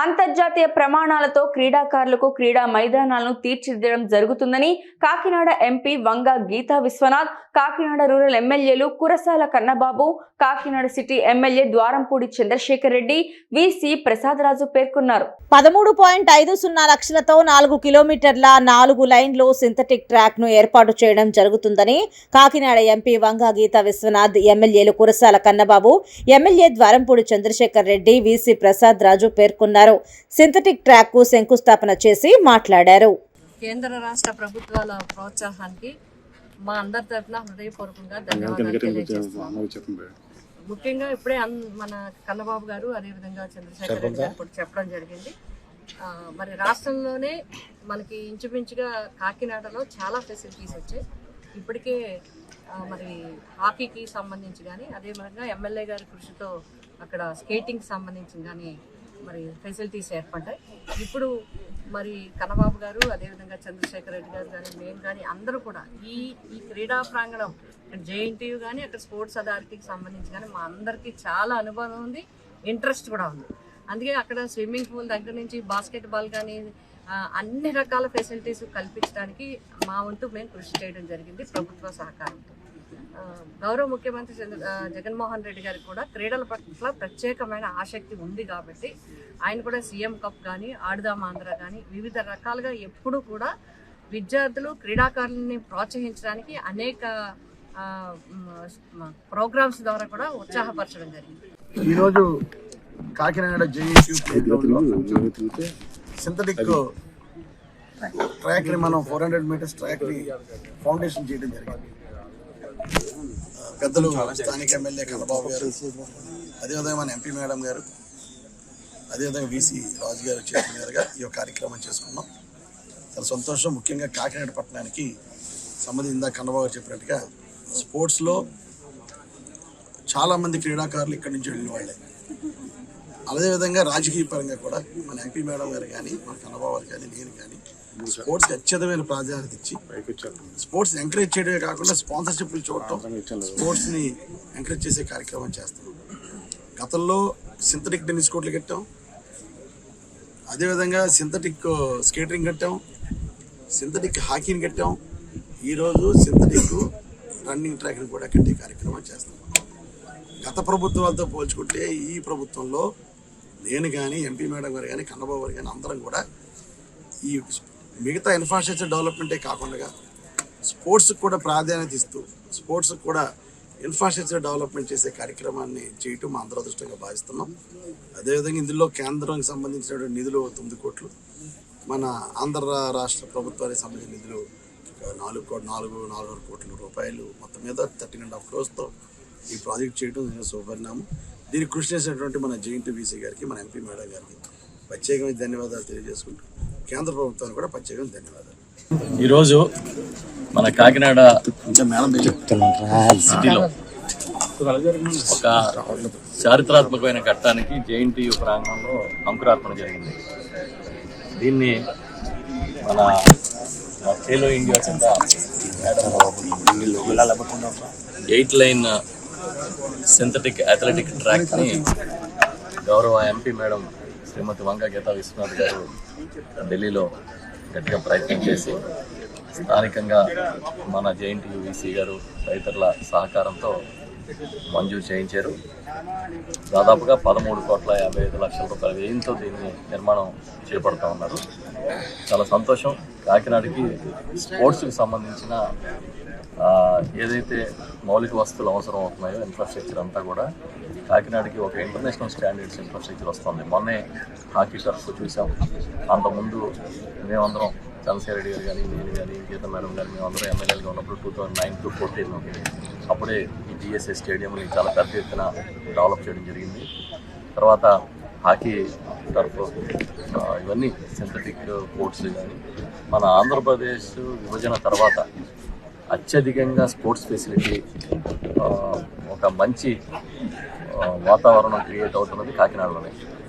అంతర్జాతీయ ప్రమాణాలతో క్రీడాకారులకు క్రీడా మైదానాలను తీర్చిదిద్దడం జరుగుతుందని కాకినాడ ఎంపీ వంగ గీతా విశ్వనాథ్ కాకినాడ రూరల్ ఎమ్మెల్యేలు Kurasala Kannababu Kakinada city MLA Dwarampudi Chandrasekhar Reddy VC Prasadaraju పేర్కొన్నారు. పదమూడు పాయింట్ ఐదు సున్నా లక్షలతో నాలుగు కిలోమీటర్ల నాలుగు లైన్లో సింథటిక్ ట్రాక్ను ఏర్పాటు చేయడం జరుగుతుందని కాకినాడ ఎంపీ వంగా గీతా విశ్వనాథ్ ఎమ్మెల్యేలు కురసాల కన్నబాబు ఎమ్మెల్యే ద్వారంపూడి చంద్రశేఖర్ రెడ్డి విసి ప్రసాద్ రాజు పేర్కొన్నారు. సింథటిక్ ట్రాక్కు శంకుస్థాపన చేసి మాట్లాడారు. కేంద్ర రాష్ట్ర ప్రభుత్వాల ప్రోత్సాహానికి మా అందరి తరఫున హృదయపూర్వకంగా ధన్యవాదాలు ముఖ్యంగా ఇప్పుడే అన్- మన కన్నబాబు గారు అదేవిధంగా చంద్రశేఖర్ రెడ్డి గారు కూడా చెప్పడం జరిగింది. మరి రాష్ట్రంలోనే మనకి ఇంచుమించుగా కాకినాడలో చాలా ఫెసిలిటీస్ వచ్చాయి. ఇప్పటికే మరి హాకీకి సంబంధించి కానీ అదేవిధంగా ఎమ్మెల్యే గారి కృషితో అక్కడ స్కేటింగ్ సంబంధించి కానీ మరి ఫెసిలిటీస్ ఏర్పడ్డాయి. ఇప్పుడు మరి కన్నబాబు గారు అదేవిధంగా చంద్రశేఖర్ రెడ్డి గారు కానీ మేము కానీ అందరూ కూడా ఈ ఈ క్రీడా ప్రాంగణం జేఎన్టీయూ కానీ అక్కడ స్పోర్ట్స్ అథారిటీకి సంబంధించి కానీ మా అందరికీ చాలా అనుభవం ఉంది ఇంట్రెస్ట్ కూడా ఉంది. అందుకే అక్కడ స్విమ్మింగ్ పూల్ దగ్గర నుంచి బాస్కెట్ బాల్ కానీ అన్ని రకాల ఫెసిలిటీస్ కల్పించడానికి మా వంతు మేము కృషి చేయడం జరిగింది ప్రభుత్వ సహకారంతో. గౌరవ ముఖ్యమంత్రి చంద్ర జగన్మోహన్ రెడ్డి గారికి కూడా క్రీడల పట్ల ప్రత్యేకమైన ఆసక్తి ఉంది కాబట్టి ఆయన కూడా సీఎం కప్ కానీ ఆడుదాం ఆంధ్ర కానీ వివిధ రకాలుగా ఎప్పుడూ కూడా విద్యార్థులు క్రీడాకారులని ప్రోత్సహించడానికి అనేక ప్రోగ్రామ్స్ ద్వారా కూడా ఉత్సాహపరచడం జరిగింది. ఈరోజు కాకినాడ జేఎన్యూ సింథటిక్ ట్రాక్ని మనం ఫోర్ హండ్రెడ్ మీటర్స్ ట్రాక్ని ఫౌండేషన్ చేయడం జరిగింది. పెద్దలు స్థానిక ఎమ్మెల్యే కన్నబాబు గారు అదేవిధంగా మన ఎంపీ మేడం గారు అదేవిధంగా వీసీ రాజు గారు చేతుల మీదుగా ఈ కార్యక్రమం చేసుకున్నాం. చాలా సంతోషం. ముఖ్యంగా కాకినాడ పట్టణానికి సంబంధించి ఇందాక కన్నబాబు గారు చెప్పినట్టుగా స్పోర్ట్స్లో చాలా మంది క్రీడాకారులు ఇక్కడి నుంచి వెళ్ళిన వాళ్ళే. అదేవిధంగా రాజకీయ పరంగా కూడా మన ఎంపీ మేడం గారు కానీ మన కన్నబాబు గారు కానీ నేను కానీ స్పోర్ట్స్కి అత్యధికమైన ప్రాధాన్యత ఇచ్చి స్పోర్ట్స్ ఎంకరేజ్ చేయడమే కాకుండా స్పాన్సర్షిప్లు చూడటం స్పోర్ట్స్ని ఎంకరేజ్ చేసే కార్యక్రమం చేస్తాం. గతంలో సింథటిక్ టెన్నిస్ కోర్టులు కట్టాం. అదేవిధంగా సింథటిక్ స్కేటింగ్ కట్టాం. సింథటిక్ హాకీని కట్టాం. ఈరోజు సింథటిక్ రన్నింగ్ ట్రాక్ని కూడా కట్టే కార్యక్రమం చేస్తాం. గత ప్రభుత్వాలతో పోల్చుకుంటే ఈ ప్రభుత్వంలో నేను కానీ ఎంపీ మేడం గారు కానీ కన్నబాబు గారు కానీ అందరం కూడా ఈ మిగతా ఇన్ఫ్రాస్ట్రక్చర్ డెవలప్మెంటే కాకుండా స్పోర్ట్స్కి కూడా ప్రాధాన్యత ఇస్తూ స్పోర్ట్స్కి కూడా ఇన్ఫ్రాస్ట్రక్చర్ డెవలప్మెంట్ చేసే కార్యక్రమాన్ని చేయటం మా అందరదృష్టంగా భావిస్తున్నాం. అదేవిధంగా ఇందులో కేంద్రానికి సంబంధించినటువంటి నిధులు తొమ్మిది కోట్లు మన ఆంధ్ర రాష్ట్ర ప్రభుత్వానికి సంబంధించిన నిధులు నాలుగు కోట్ నాలుగు నాలుగు కోట్ల రూపాయలు మొత్తం మీద థర్టీన్ అండ్ హాఫ్ క్రోర్స్తో ఈ ప్రాజెక్ట్ చేయడం నేను శుభపరిణామం. దీనికి కృషి చేసినటువంటి మన జేఎన్టీ బీసీ గారికి మన ఎంపీ మేడం గారికి ప్రత్యేకమైన ధన్యవాదాలు తెలియజేసుకుంటూ కేంద్ర ప్రభుత్వానికి కూడా ప్రత్యేకమైన ధన్యవాదాలు. ఈరోజు మన కాకినాడ సిటీలో ఒక చారిత్రాత్మకమైన ఘట్టానికి జేఎన్టీయు ప్రాంగణంలో అంకురార్పణ జరిగింది. దీన్ని మన మన ఖేలో ఇండియా కింద ఎయిట్ లైన్ సింథటిక్ అథ్లెటిక్ ట్రాక్ని గౌరవ ఎంపీ మేడం శ్రీమతి వంక గీతా విశ్వనాథ్ గారు ఢిల్లీలో గట్టిగా ప్రయత్నం చేసి స్థానికంగా మన జేఎన్టీయు వీసీ గారు తదితరుల సహకారంతో మంజూరు చేయించారు. దాదాపుగా పదమూడు కోట్ల యాభై ఐదు లక్షల రూపాయల వ్యయంతో దీన్ని నిర్మాణం చేపడుతూ ఉన్నారు. చాలా సంతోషం. కాకినాడకి స్పోర్ట్స్కి సంబంధించిన ఏదైతే మౌలిక వస్తువులు అవసరం అవుతున్నాయో ఇన్ఫ్రాస్ట్రక్చర్ అంతా కూడా కాకినాడకి ఒక ఇంటర్నేషనల్ స్టాండర్డ్స్ ఇన్ఫ్రాస్ట్రక్చర్ వస్తుంది. మొన్నే హాకీ టర్ఫ్ చూసాం. అంతకుముందు మేమందరం చంద్రశేఖర్ రెడ్డి గారు కానీ నేను కానీ గీత మేడం గారు మేమందరం ఎమ్మెల్యేలుగా ఉన్నప్పుడు two thousand nine to fourteen అప్పుడే ఈ జిఎస్ఏ స్టేడియంని చాలా పెద్ద ఎత్తున డెవలప్ చేయడం జరిగింది. తర్వాత హాకీ టర్ఫ్ ఇవన్నీ సింథటిక్ కోర్ట్స్ కానీ మన ఆంధ్రప్రదేశ్ విభజన తర్వాత అత్యధికంగా స్పోర్ట్స్ ఫెసిలిటీ ఒక మంచి వాతావరణం క్రియేట్ అవుతున్నది కాకినాడలోనే.